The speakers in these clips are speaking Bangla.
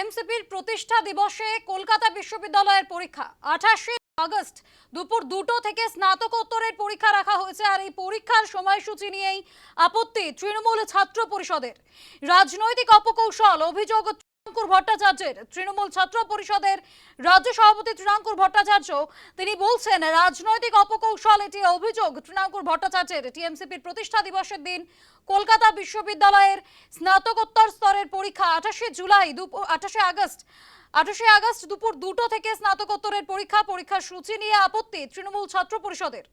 টিএমসিপির প্রতিষ্ঠা দিবসে কলকাতা বিশ্ববিদ্যালয়ের পরীক্ষা। আঠাশে আগস্ট দুপুর দুটো থেকে স্নাতকোত্তরের পরীক্ষা রাখা হয়েছে আর এই পরীক্ষার সময়সূচি নিয়েই আপত্তি তৃণমূল ছাত্র পরিষদের। রাজনৈতিক অপকৌশল, অভিযোগ ত্রিনাঙ্কুর ভট্টাচার্যের, তৃণমূল ছাত্র পরিষদের রাজ্য সভাপতি ত্রিনাঙ্কুর ভট্টাচার্য, তিনি বলছেন, রাজনৈতিক অপকৌশল এটি অভিযোগ। ত্রিনাঙ্কুর ভট্টাচার্যের টিএমসিপির প্রতিষ্ঠা দিবসের দিন কলকাতা বিশ্ববিদ্যালয়ের স্নাতকোত্তর স্তরের পরীক্ষা আঠাশে জুলাই দুপুর আঠাশে আগস্ট আঠাশে আগস্ট দুপুর দুটো থেকে স্নাতকোত্তরের পরীক্ষা, পরীক্ষার সূচি নিয়ে আপত্তি তৃণমূল ছাত্র পরিষদের।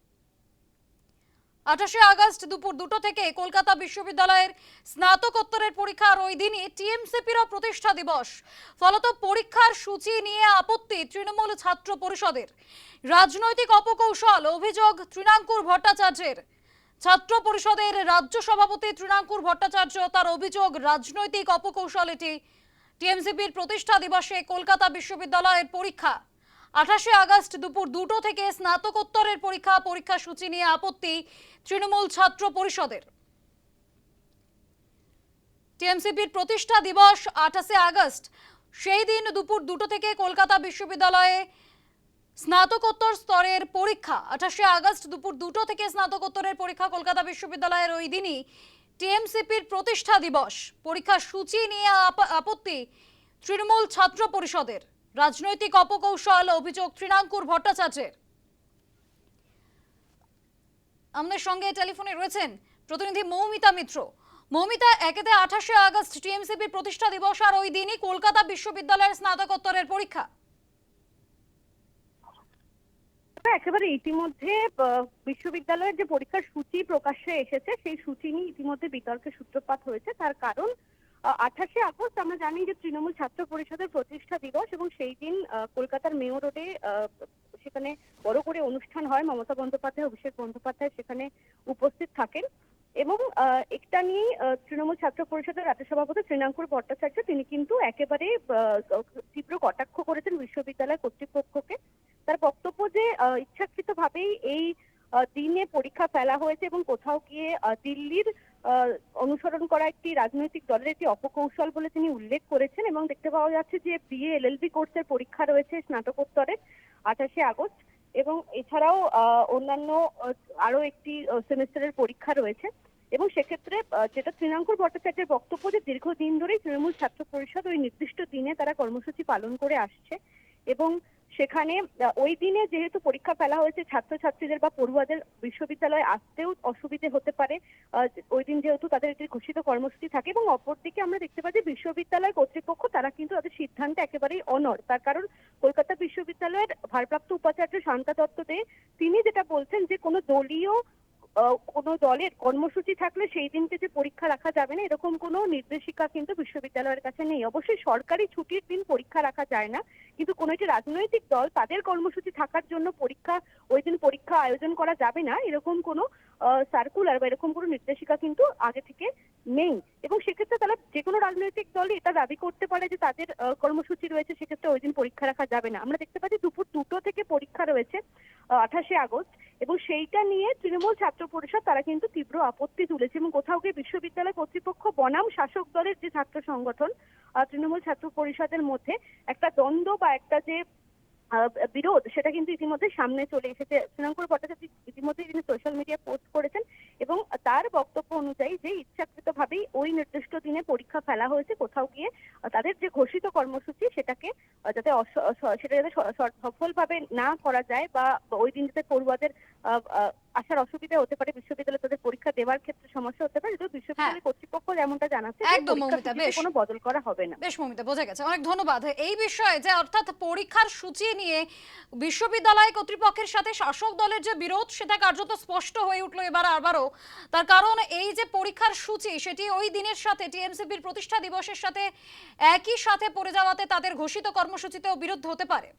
আঠাশে আগস্ট দুপুর দুটো থেকে কলকাতা বিশ্ববিদ্যালয়ের স্নাতকোত্তরের পরীক্ষার ওই দিনই টিএমসিপিরও প্রতিষ্ঠা দিবস। ফলত পরীক্ষার সূচি নিয়ে আপত্তি তৃণমূল ছাত্র পরিষদের। রাজনৈতিক অপকৌশল, অভিযোগ তৃণাঙ্কুর ভট্টাচার্যের। ছাত্র পরিষদের রাজ্য সভাপতি তৃণাঙ্কুর ভট্টাচার্য তার অভিযোগ, রাজনৈতিক অপকৌশল এটি। টিএমসিপির প্রতিষ্ঠা দিবসে কলকাতা বিশ্ববিদ্যালয়ের পরীক্ষা। আঠাশে আগস্ট দুপুর দুটো থেকে স্নাতকোত্তরের পরীক্ষা পরীক্ষা সূচি নিয়ে আপত্তি তৃণমূল ছাত্র পরিষদের। টিএমসিপির প্রতিষ্ঠা দিবস আঠাশে আগস্ট। সেই দিন দুপুর দুটো থেকে কলকাতা বিশ্ববিদ্যালয়ে স্নাতকোত্তর স্তরের পরীক্ষা। আঠাশে আগস্ট দুপুর দুটো থেকে স্নাতকোত্তরের পরীক্ষা কলকাতা বিশ্ববিদ্যালয়ের ওই দিনই টিএমসিপির প্রতিষ্ঠা দিবস। পরীক্ষার সূচি নিয়ে আপ- আপত্তি তৃণমূল ছাত্র পরিষদের। রাজনৈতিক অপকৌশল, অভিযোগ তৃণাঙ্কুর, ভট্টাচার্যের। আমাদের সঙ্গে টেলিফোনে রয়েছেন প্রতিনিধি মৌমিতা মিত্র। মৌমিতা, একেতে আঠাশে আগস্ট টিএমসিপির প্রতিষ্ঠা দিবস আর ওই দিনই কলকাতা বিশ্ববিদ্যালয়ের স্নাতকোত্তরের পরীক্ষা। একেবারে ইতিমধ্যে বিশ্ববিদ্যালয়ের যে পরীক্ষার সূচি প্রকাশ্যে এসেছে, সেই সূচি নিয়ে ইতিমধ্যে বিতর্কের সূত্রপাত হয়েছে। তার কারণ আঠাশে আগস্ট আমরা জানি যে তৃণমূল ছাত্র পরিষদের প্রতিষ্ঠা দিবস এবং সেই দিন কলকাতার মেয়র রোডে সেখানে বড় করে অনুষ্ঠান হয়। মমতা বন্দ্যোপাধ্যায়, অভিষেক বন্দ্যোপাধ্যায় সেখানে উপস্থিত থাকেন। এবং একটা নিয়ে তৃণমূল ছাত্র পরিষদের রাজ্য সভাপতি তৃণাঙ্কুর ভট্টাচার্য, তিনি কিন্তু একেবারে তীব্র কটাক্ষ করেছেন বিশ্ববিদ্যালয় কর্তৃপক্ষকে। তার বক্তব্য যে ইচ্ছাকৃতভাবেই এই দিনে পরীক্ষা ফেলা হয়েছে এবং কোথাও গিয়ে দিল্লির অনুসরণ করা একটি রাজনৈতিক দলের একটি অপকৌশল বলে তিনি উল্লেখ করেছেন এবং দেখতে পাওয়া যাচ্ছে যে বিএ এলএলবি কোর্সের পরীক্ষা রয়েছে স্নাতকোত্তরে আঠাশে আগস্ট এবং এছাড়াও অন্যান্য আরও একটি সেমিস্টারের পরীক্ষা রয়েছে এবং সেক্ষেত্রে যেটা তৃণাঙ্কুর ভট্টাচার্যের বক্তব্য যে দীর্ঘদিন ধরেই তৃণমূল ছাত্র পরিষদ ওই নির্দিষ্ট দিনে তারা কর্মসূচি পালন করে আসছে এবং সেখানে ওই দিনে যেহেতু পরীক্ষা ফেলা হয়েছে, ছাত্রছাত্রীদের বা পড়ুয়াদের বিশ্ববিদ্যালয়ে আসতেও অসুবিধে হতে পারে। ওই দিন যেহেতু তাদের একটি ঘোষিত কর্মসূচি থাকে এবং অপরদিকে আমরা দেখতে পাচ্ছি বিশ্ববিদ্যালয় কর্তৃপক্ষ, তারা কিন্তু তাদের সিদ্ধান্তে একেবারেই অনর তার কারণ, কলকাতা বিশ্ববিদ্যালয়ের ভারপ্রাপ্ত উপাচার্য শান্তা দত্ত দে তিনি যেটা বলছেন যে, কোনো দলীয় কোনো দলের কর্মসূচি থাকলে সেই দিনকে যে পরীক্ষা রাখা যাবে না, এরকম কোনো নির্দেশিকা কিন্তু বিশ্ববিদ্যালয়ের কাছে নেই। অবশ্যই সরকারি ছুটির দিন পরীক্ষা রাখা যায় না। কিন্তু কোনো একটি রাজনৈতিক দল তাদের কর্মসূচি থাকার জন্য পরীক্ষা, ওই দিন পরীক্ষা আয়োজন করা যাবে না, এরকম কোনো সার্কুলার বা এরকম কোনো নির্দেশিকা কিন্তু আগে থেকে নেই। এবং সেক্ষেত্রে তারা যে কোনো রাজনৈতিক দলই এটা দাবি করতে পারে যে তাদের কর্মসূচি রয়েছে, সেক্ষেত্রে ওই দিন পরীক্ষা রাখা যাবে না। আমরা দেখতে পাচ্ছি দুপুর দুটো থেকে পরীক্ষা রয়েছে আঠাশে আগস্ট। এবং সেইটা নিয়ে তৃণমূল ছাত্র পরিষদ, তারা কিন্তু তীব্র আপত্তি তুলেছে এবং কোথাও গিয়ে বিশ্ববিদ্যালয় কর্তৃপক্ষ, বনাম শাসক দলের যে ছাত্র সংগঠন তৃণমূল ছাত্র পরিষদের মধ্যে একটা দ্বন্দ্ব বা একটা যে বিরোধ, সেটা কিন্তু ইতিমধ্যে সামনে চলে এসেছে। শ্রীলঙ্কর ভট্টাচার্য ইতিমধ্যে তিনি সোশ্যাল মিডিয়া পোস্ট করেছেন এবং তার বক্তব্য অনুযায়ী যে ইচ্ছাকৃতভাবেই ওই নির্দিষ্ট দিনে পরীক্ষা ফেলা হয়েছে, কোথাও গিয়ে তাদের যে ঘোষিত কর্মসূচি, সেটাকে যাতে সেটা যাতে সফলভাবে না করা যায় বা ওই দিন যাতে পড়ুয়াদের আসার অসুবিধা হতে পারে বিশ্ববিদ্যালয়ে তাদের পরীক্ষা দেওয়ার ক্ষেত্রে সমস্যা হতে পারে যদিও বিশ্ববিদ্যালয় কর্তৃপক্ষ যেমনটা জানাচ্ছে একদম, মৌমিতা, বেশ। কোনো বদল করা হবে না। বেশ মমিতা বোঝা গেছে। অনেক ধন্যবাদ। এই বিষয়ে যে অর্থাৎ পরীক্ষার সূচি নিয়ে বিশ্ববিদ্যালয় কর্তৃপক্ষের সাথে শাসক দলের যে বিরোধ সেটা কার্যত স্পষ্ট হয়ে উঠল এবার আবারও। তার কারণ এই যে পরীক্ষার সূচি সেটি ওই দিনের সাথে টিএমসিপির প্রতিষ্ঠা দিবসের সাথে একই সাথে পড়ে যাওয়াতে তাদের ঘোষিত কর্মসূচিতেও বিরুদ্ধ হতে পারে।